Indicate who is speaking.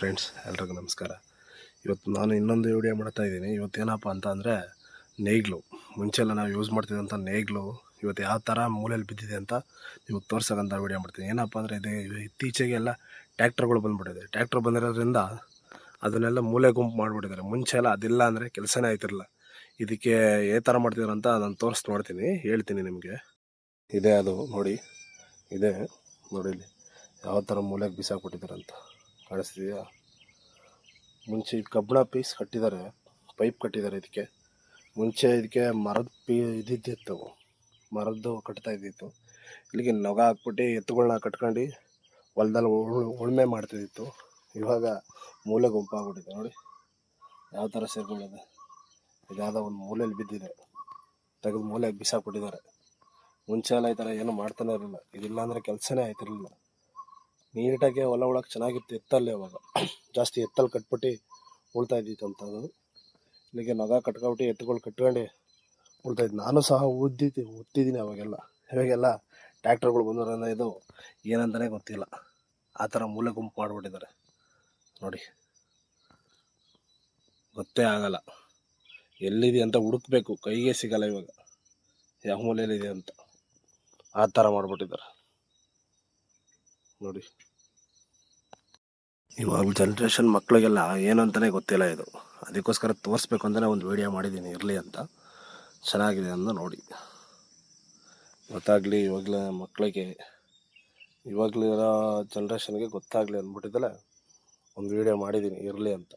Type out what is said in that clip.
Speaker 1: Friends ಎಲ್ರಿಗೂ ನಮಸ್ಕಾರ. ಇವತ್ತು ನಾನು ಇನ್ನೊಂದು ವಿಡಿಯೋ ಮಾಡ್ತಾ ಇದ್ದೀನಿ. ಇವತ್ತೇನಪ್ಪ ಅಂತ ಅಂದರೆ ನೇಗ್ಲು. ಮುಂಚೆಲ್ಲ ನಾವು ಯೂಸ್ ಮಾಡ್ತಿದ್ದಂಥ ನೇಗ್ಲು, ಇವತ್ತು ಯಾವ ಥರ ಮೂಲೆಯಲ್ಲಿ ಬಿದ್ದಿದೆ ಅಂತ ನಿಮಗೆ ತೋರ್ಸೋಕ್ಕಂಥ ವಿಡಿಯೋ ಮಾಡ್ತೀನಿ. ಏನಪ್ಪ ಅಂದರೆ ಇದು ಇತ್ತೀಚೆಗೆಲ್ಲ ಟ್ಯಾಕ್ಟರ್ಗಳು ಬಂದುಬಿಟ್ಟಿದೆ. ಟ್ಯಾಕ್ಟ್ರ್ ಬಂದಿರೋದ್ರಿಂದ ಅದನ್ನೆಲ್ಲ ಮೂಲೆ ಗುಂಪು ಮಾಡಿಬಿಟ್ಟಿದ್ದಾರೆ. ಮುಂಚೆ ಎಲ್ಲ ಅದಿಲ್ಲ ಅಂದರೆ ಕೆಲಸನೇ ಆಯ್ತಿರಲ್ಲ ಇದಕ್ಕೆ ಏ ಥರ ಮಾಡ್ತಿದ್ರು ಅಂತ ನಾನು ತೋರಿಸಿ ನೋಡ್ತೀನಿ. ಹೇಳ್ತೀನಿ ನಿಮಗೆ. ಇದೆ ಅದು ನೋಡಿ. ಇದೆ ನೋಡಿ ಇಲ್ಲಿ. ಯಾವ ಥರ ಮೂಲೆಗೆ ಬಿಸಾಕ್ಬಿಟ್ಟಿದ್ದಾರೆ ಅಂತ. ಕಾಣಿಸ್ತಿದೆಯಾ? ಮುಂಚೆ ಕಬ್ಬಿಣ ಪೀಸ್ ಕಟ್ಟಿದ್ದಾರೆ ಪೈಪ್ ಕಟ್ಟಿದ್ದಾರೆ ಇದಕ್ಕೆ. ಮುಂಚೆ ಇದಕ್ಕೆ ಮರದ ಪೀ ಇದ್ದಿತ್ತು ಮರದ್ದು ಕಟ್ತಾ ಇದ್ದಿತ್ತು. ಇಲ್ಲಿಗೆ ನೊಗ ಹಾಕ್ಬಿಟ್ಟು ಎತ್ತುಗಳನ್ನ ಕಟ್ಕೊಂಡು ಹೊಲದಲ್ಲಿ ಉಳ್- ಉಳುಮೆ ಮಾಡ್ತಿದ್ದಿತ್ತು. ಇವಾಗ ಮೂಲೆ ಗುಂಪಾಗ್ಬಿಟ್ಟಿದೆ ನೋಡಿ. ಯಾವ ಥರ ಸೇರ್ಕೊಂಡಿದೆ. ಇದಾದ ಒಂದು ಮೂಲೆಯಲ್ಲಿ ಬಿದ್ದಿದೆ. ತೆಗೆದು ಮೂಲೆಗೆ ಬಿಸಾಕ್ಬಿಟ್ಟಿದ್ದಾರೆ. ಮುಂಚೆ ಎಲ್ಲ ಈ ಥರ ಏನು ಮಾಡ್ತಾನೆ ಇರಲಿಲ್ಲ. ಇದಿಲ್ಲ ಅಂದರೆ ಕೆಲಸನೇ ಆಯ್ತಿರಲಿಲ್ಲ. ನೀಟಾಗಿ ಹೊಲ ಒಳಗೆ ಚೆನ್ನಾಗಿತ್ತು ಎತ್ತಲ್ಲೇ ಅವಾಗ. ಜಾಸ್ತಿ ಎತ್ತಲ್ಲಿ ಕಟ್ಬಿಟ್ಟು ಉಳ್ತಾ ಇದ್ದಿತ್ತು ಅಂತ ಅದು ಇಲ್ಲಿಗೆ ನಗ ಕಟ್ಕೊಬಿಟ್ಟು ಎತ್ತುಗಳು ಕಟ್ಕೊಂಡು ಉಳ್ತಾ ಇದ್ದು. ನಾನು ಸಹ ಉದ್ದಿದ್ದೆ, ಉತ್ತಿದ್ದೀನಿ ಅವಾಗೆಲ್ಲ. ಇವಾಗೆಲ್ಲ ಟ್ಯಾಕ್ಟರ್ಗಳು ಬಂದೋದ್ರಿಂದ ಇದು ಏನಂತಲೇ ಗೊತ್ತಿಲ್ಲ. ಆ ಥರ ಮೂಲೆ ಗುಂಪು ಮಾಡಿಬಿಟ್ಟಿದ್ದಾರೆ. ನೋಡಿ. ಗೊತ್ತೇ ಆಗಲ್ಲ. ಎಲ್ಲಿದೆ ಅಂತ ಹುಡುಕ್ಬೇಕು. ಕೈಗೆ ಸಿಗಲ್ಲ ಇವಾಗ. ಯಾವ ಮೂಲೆಯಲ್ಲಿದೆ ಅಂತ. ಆ ಥರ ಮಾಡಿಬಿಟ್ಟಿದ್ದಾರೆ. ನೋಡಿ. ಇವಾಗ ಜನ್ರೇಷನ್ ಮಕ್ಕಳಿಗೆಲ್ಲ ಏನು ಅಂತಲೇ ಗೊತ್ತಿಲ್ಲ ಇದು. ಅದಕ್ಕೋಸ್ಕರ ತೋರಿಸ್ಬೇಕು ಅಂತಲೇ ಒಂದು ವೀಡಿಯೋ ಮಾಡಿದ್ದೀನಿ ಇರಲಿ ಅಂತ. ಚೆನ್ನಾಗಿದೆ ಅಂತ ನೋಡಿ. ಗೊತ್ತಾಗಲಿ ಇವಾಗಲೇ ಮಕ್ಕಳಿಗೆ ಇವಾಗಲಿರೋ ಜನ್ರೇಷನ್ಗೆ ಗೊತ್ತಾಗಲಿ ಅಂದ್ಬಿಟ್ಟಿದ್ದಲ್ಲ, ಒಂದು ವೀಡಿಯೋ ಮಾಡಿದ್ದೀನಿ ಇರಲಿ ಅಂತ.